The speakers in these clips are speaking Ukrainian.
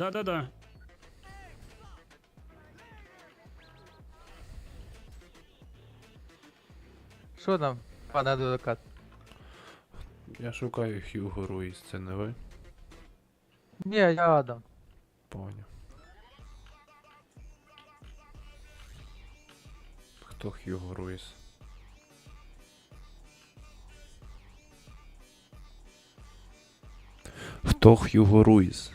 Да-да-да. Що там, пане адвокат? Я шукаю Хьюго Руїс, це не ви? Ні, я Адам. Поняв. Хто Хьюго Руїс? Хто Хьюго Руїс?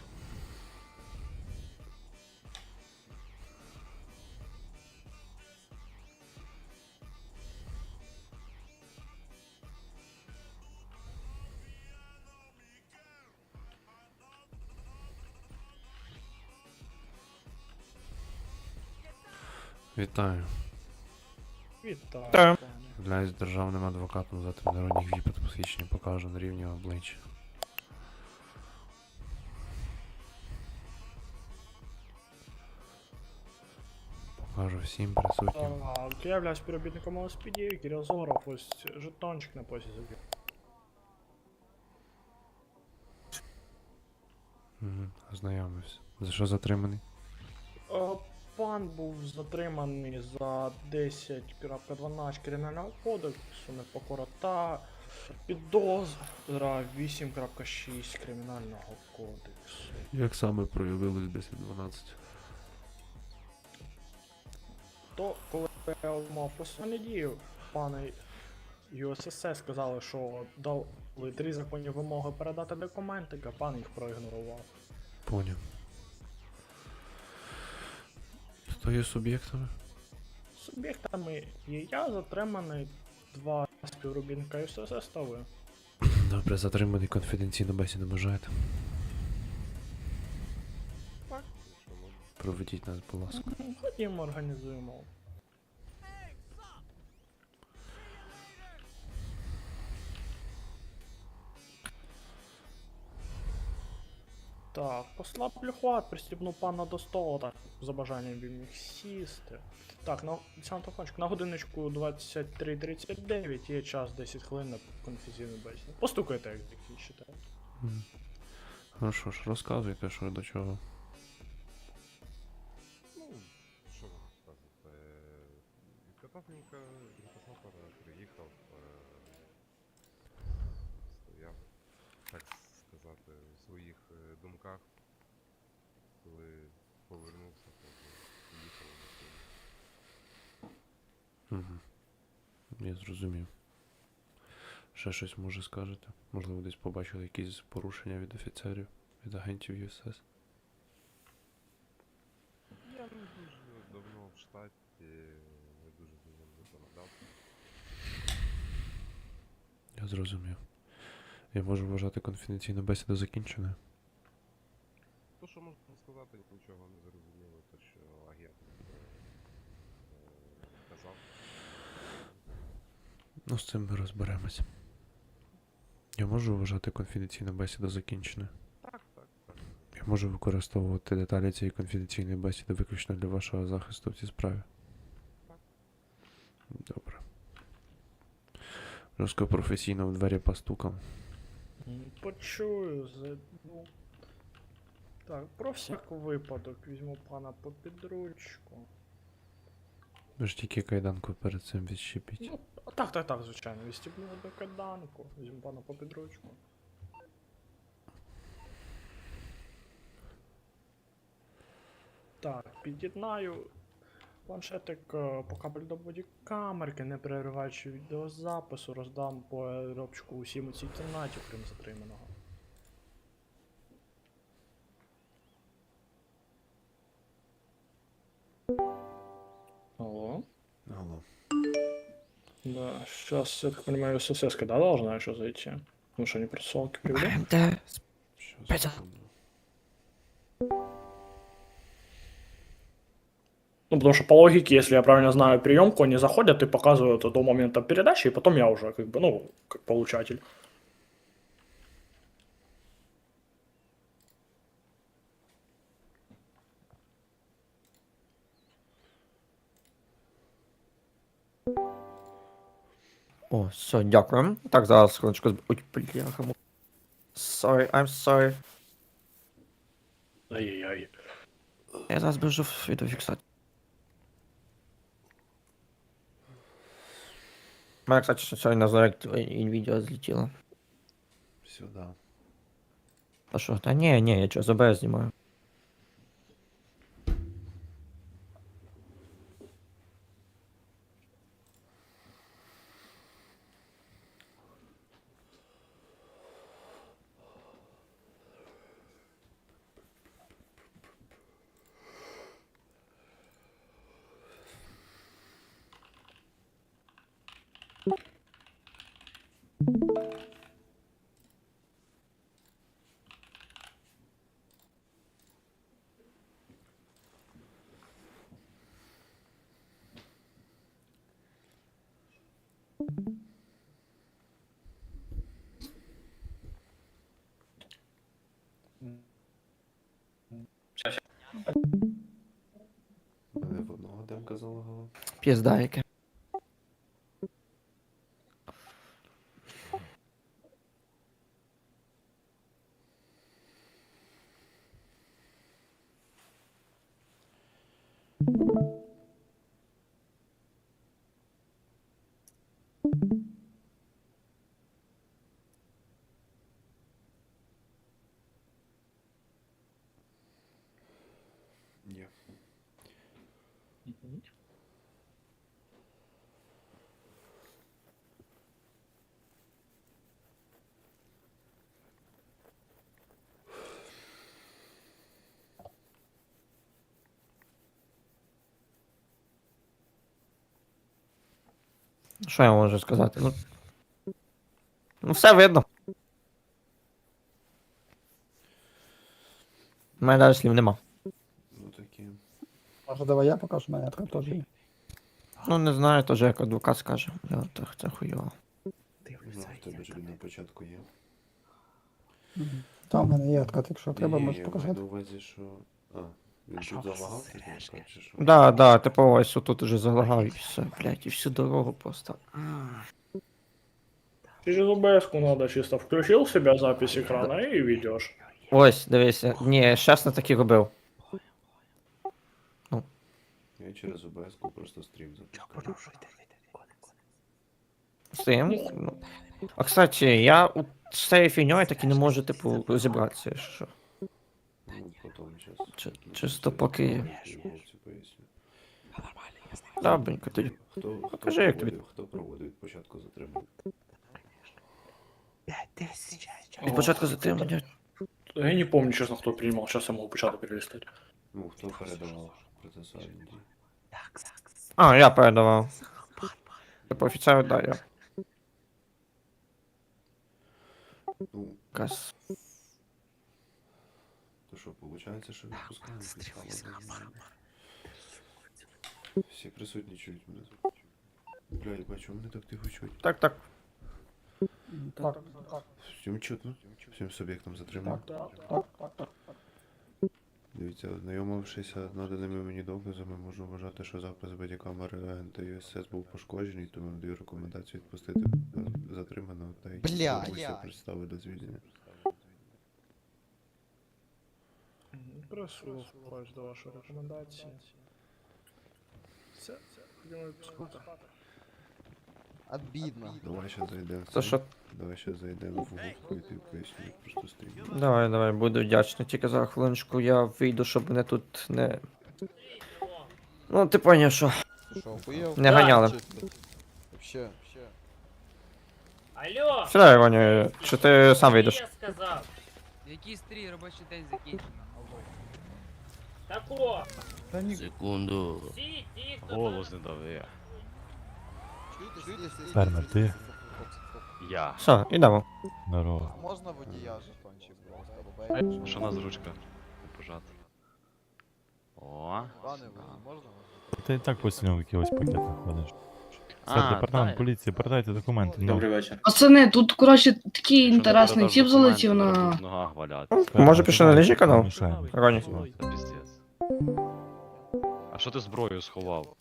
Вітаю. Вітаю. Та. Являюсь державним адвокатом за тимнародних віпад посвідчення покажу на рівні обличчя. Покажу всім присутнім. Так, я являюсь співробітником ОСПД, Кирил Зоров, ось жетончик на посі забив. Угу, ознайомився. За що затриманий? Пан був затриманий за 10.12 кримінального кодексу, непокора та підозра 8.6 кримінального кодексу. Як саме проявилось 10-12? То, коли я мав процесуальні дії, пани ЮСС сказали, що дали три законні вимоги передати документи, а пан їх проігнорував. Поняв. Хто є суб'єктами? Суб'єктами є я, затриманий два співробітника і все ви. Добре, затриманий конфіденційно бесіду бажаєте. Проведіть нас, будь ласка. Ходімо, організуємо. Так, послаблю хват, пристібну пана до столу, так, за бажанням він міг сісти. Так, на телефончик, на годиночку 23.39 є час 10 хвилин на конфесійну бесіду. Постукайте, як закінчите. Мгм. Ну що ж, розказуйте, що до чого. Ну, що вам сказати? Катавненько інкасатор приїхав, е, стояв, сказати, у своїх е, думках, коли повернувся, поїхав на. Угу. Я зрозумів. Ще щось може скажете? Можливо, десь побачили якісь порушення від офіцерів, від агентів ЮСС? Я не дуже давно в штаті, не дуже давно законодавство. Я зрозумів. Я можу вважати конфіденційну бесіду закінченою. То, що можна сказати, нічого не зрозуміло, то що агент е, е, казав. Ну, з цим ми розберемось. Я можу вважати конфіденційну бесіду закінченою. Так, так, так. Я можу використовувати деталі цієї конфіденційної бесіди виключно для вашого захисту в цій справі. Так. Добре. Жорстко професійно в двері постукав. Почую, зайду. Так, про всяк випадок візьму пана по підручку. Ви ж тільки кайданку перед цим відщепіть. Ну, так, так, так, звичайно, відстібну до кайданку, візьму пана по підручку. Так, під'єднаю планшетик е, по кабелю до бодікамерки, не перериваючи відеозапису, роздам по аеробчику усім у цій кімнаті, крім затриманого. Алло? Алло. Да, сейчас, я так понимаю, ССС когда должна еще зайти? Ну что, не предсолки привели? Що Петя. секунду. Ну, потому что по логике, если я правильно знаю приемку, они заходят и показывают до момента передачи, и потом я уже, как бы, ну, как получатель. О, все, дякую. Так, зараз хвилиночку. зб- Ой, бляха. му- Sorry, I'm sorry. Ай-яй-яй. Я зараз біжу в відеофіксацію. У мене, кстати, сьогодні на відео злетіло. Сюда. А що? Та ні, ні, я чого, за БС знімаю. Мене в одного демка залагало. Пізда яке. Є. Що я можу сказати? Ну, ну все видно. У мене навіть слів нема. Ну такі. Може, давай я покажу, мене така теж є. Ну не знаю, теж як адвокат скаже. Я так це хуйово. Ну, в тебе ж він на початку є. Там в мене є откат, якщо треба, Ні, можу я маю показати. на увазі, що. А, він тут залагав, чи що? Да, да, типу ось тут уже залагав і все, блядь, і всю дорогу просто. Через ОБС-ку надо чисто включил себя запись экрана и ведешь. Ось, дивися. Ні, щас не так і робив. Я через обс просто стрім запускаю. Стрім. Ну. А кстати, я у- з цією фігньою так і не можу, типу, розібратися, що. Ну, потім час. Чи- чисто поки- Я. Добренько тоді. Хто, хто, Покажи, як тобі. проводив, хто проводив від початку затримання? Спочатку затримання. Я не помню, честно, кто принимал. Сейчас я могу початок перелистать. Ну, хто передавав процесуальні дії? А, я передавав. Типу офіцеру, да, я. Ну, Кас. Що, виходить, що відпускаємо. Всі присутні чують мене. Бля, я бачу, вони так тихо чують. Так, так. Так, так, Всім чутно? Всім суб'єктам затримання. так, так, так, так. Дивіться, ознайомившися з наданими мені доказами, можу вважати, що запис бодікамери агента ЮСС був пошкоджений, тому надаю рекомендацію відпустити затриманого та й Бля. представити до звільнення. Прислухаюсь до вашої рекомендації. Все, ходімо відпускати. Обидно. Давай ще зайдемо. це. що, Давай ще зайдемо в групу і ти поясню, просто стрім. давай, давай, буду вдячний. Тільки за хвилиночку я вийду, щоб мене тут не. Ну, ти поняв, що. Что, охуел? Не гоняли. Чисто. Вообще, вообще. Алло! Сідай, Ваня, чи ти сам вийдеш? Я сказав. Який стрій робочий день закінчено? Тако! Та ні, Секунду. Всі ті, хто Голос не дави. Чуєте, Фермер, ти? Я. Все, ідемо. Здорово. Можна водія жетончик, будь ласка? Що у нас ручка? Пожати. О. Пане можна? Ти і так постійно в якихось пакетах ходиш. Це департамент поліції, передайте документи. Ну, вечір. Пацани, тут, коротше, такий якщо інтересний тіп залетів на. ногах валяти. Може пішли на ліжі канал? Роні. Це піздець. А що ти зброю сховав?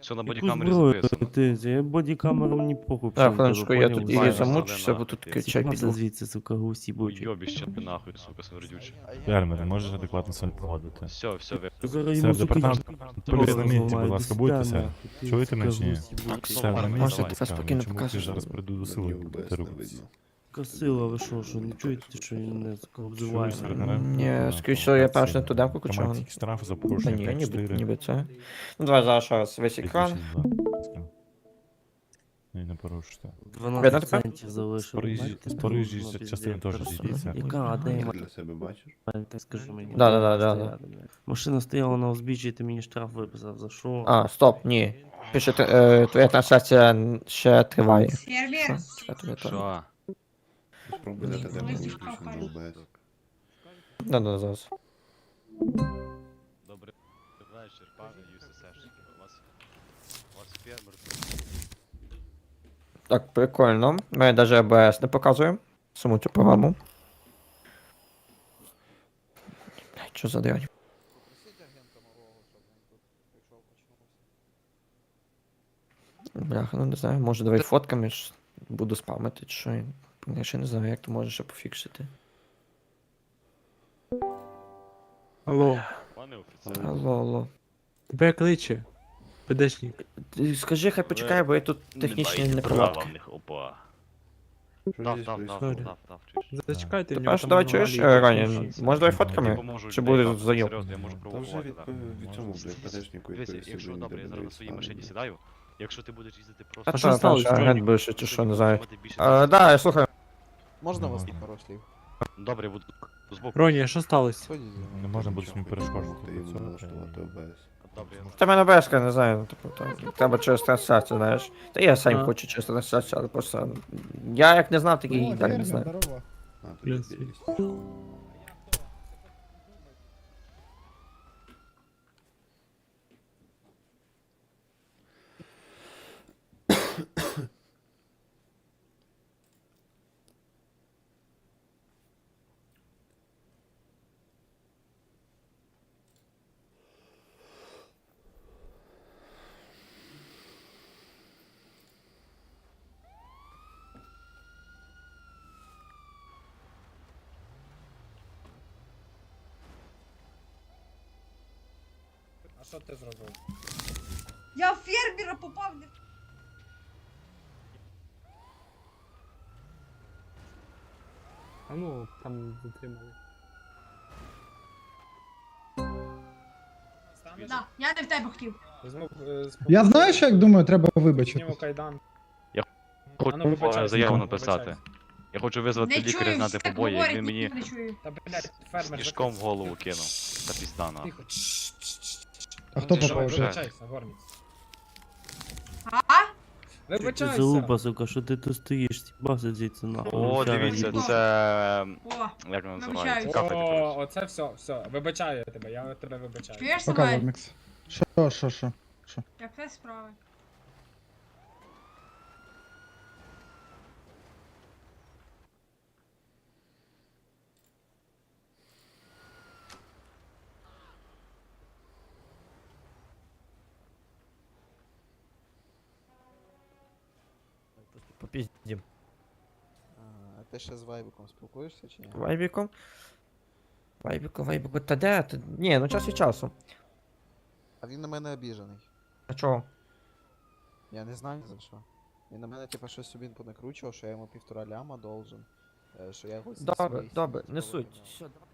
Все на бодікамері записано. ти? Я бодікамеру мені похуй. Так, всім я тут і замучуся, бо тут Сіпався піду. звідси, сука, гусі бочі. Уйобіще ти нахуй, сука, смердючий. Фермери, можеш адекватно себе поводити. Все, все, ви. Сука, департамент на місці, будь ласка, будьтеся. Ти, Чуєте мене чи ні? Все, на Можете спокійно чому ти зараз прийду до сили, ОБС будете не. Косила, ви що, що, не чуєте, що він не обзиває? Чуєш, мене? Ренера? Ні, скоріше, всього, я перш не ту демку качав. тільки штраф за Та порушення ні, ніби, 5-4. ніби це. Ну давай зараз ще раз весь екран. Ні, не порушуйте. 12 Видно центів залишив. Парижі- Бачите, з Парижі ну, теж зійдіться. Яка, а де Ти я для себе бачиш? так скажи мені. Да, да, да, да, да. Машина стояла на узбіччі, ти мені штраф виписав, за що? А, стоп, ні. Пише, е, твоя трансляція ще триває. Сервер. Що? Не то. Що? Спробуй дати демку виключений Да, да, зараз. Добрий вечір, пане ЮССшники. У вас, у вас фермер Так, прикольно. Ми навіть АБС не показуємо. Саму цю програму. Блядь, Що за дрянь? Тут. Бляха, ну не знаю, може давай фотками ж буду спамити, чи що. Я ще не знаю, як ти можеш ще пофіксити. Алло, Пане офіцер. Алло, алло. тебе кличе. ПДшник. Ти Скажи, хай почекай, бо я тут технічні неполадки. Опа. Що Дав, дав, дав, происходит? дав, дав, чуєш. Зачекайте, в нього перш там давай аномалії чуєш, е, Рані, може давай Я фотками? поможу Чи людей, буде? Серйозно, я можу Та вже провокувати, від, так. від цьому, Дивись, блядь, Дивись, відповісти, якщо добре, я зараз на не своїй машині сідаю. Якщо ти будеш їздити А просто... що що сталося? там, агент бивший, чи що, не знаю. Е, Да, я слухаю. Можна вас на пару слів? Добре, буду збоку. Роні, а що сталося? Не можна буде мені перешкоджувати Допомогти до йому цього. налаштувати ОБС. Добре, я Та мене безка, не знаю, ну, типу, там, треба через трансляцію, знаєш. Та я сам А. хочу через трансляцію, але просто. Я як не знав, так і далі не знаю. Здорово. А, тут. А що ти зробив? Я в фермера попав. не- А ну, там затримали. Да, я не в тебе хотів. Я знаю, що як думаю, треба вибачити. Зніму кайдан. хочу А ну, вибачайся, заяву написати. Я хочу визвати Не лікаря чую, знати всі так побої, говорять, він мені ніхто не чує. Та блядь, фермер. мішком в голову кинув. Та. Тихо. Чш, чш. А хто Ти попав? вже? Вибачайся, Горміц. А? Вибачайся. залупа, сука, що ти тут стоїш, сібався звідси нахуй. О, дивіться, це... О, Як воно називається? Кафе О, оце все, все. Вибачаю я тебе, я тебе вибачаю. чуєш Пока, себе? Що, що, що? Як це справи? Попіздім. А ти ще з Вайбиком спілкуєшся чи ні? Вайбіком? Вайбіко, вайбіко, та де? Ти... Ні, ну час від часу. А він на мене обіжений. А чого? Я не знаю за що. Він на мене типа щось собі понакручував, що я йому півтора ляма должен. е, Що я його з Добре, своєї добре, сім'ї не суть. виганяв. Все, давай.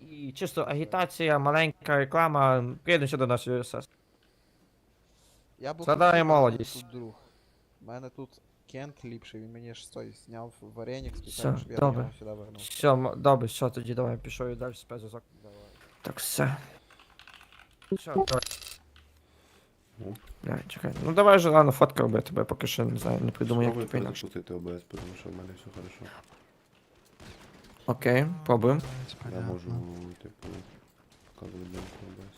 І чисто агітація, маленька реклама. Приєднуйся до нас, USS. Я в мене молодість. Тут друг. У мене тут Кент ліпший, він мені ж той зняв вареник Все, спеціально, щоб я добре. до нього сюди вернув. Все, м- добре, все, тоді давай пішов і далі спецзв'язок. Так, все. Все, давай. Ну. Бля, чекай. Ну давай вже рано фотка роби, тебе поки що не знаю, не придумаю, як Спробуй тобі інакше. перезапустити ОБС, тому що в мене все хорошо. Окей, пробуємо. Я можу, типу, показувати демку ОБС.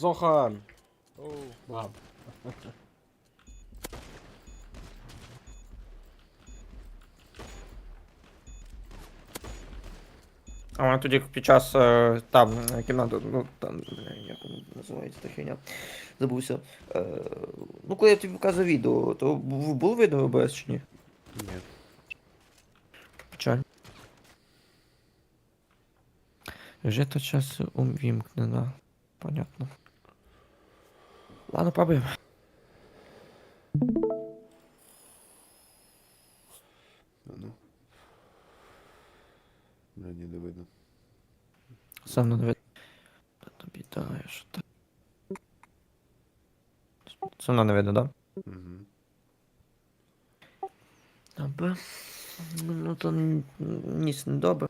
Зохан. Баб. А вона тоді під час е, там е, кімнати, ну там, як вона називається та хіня, забувся. Е, ну, коли я тобі показав відео, то бу- було видно ОБС чи ні? Ні. Печаль. Жито час увімкнена. Понятно. Ладно, пробуємо. А ну. Бля, не видно. Сам не видно. Тобі дає, що так. Сам не видно, да? Угу. Добре. Ну то ніс не добре.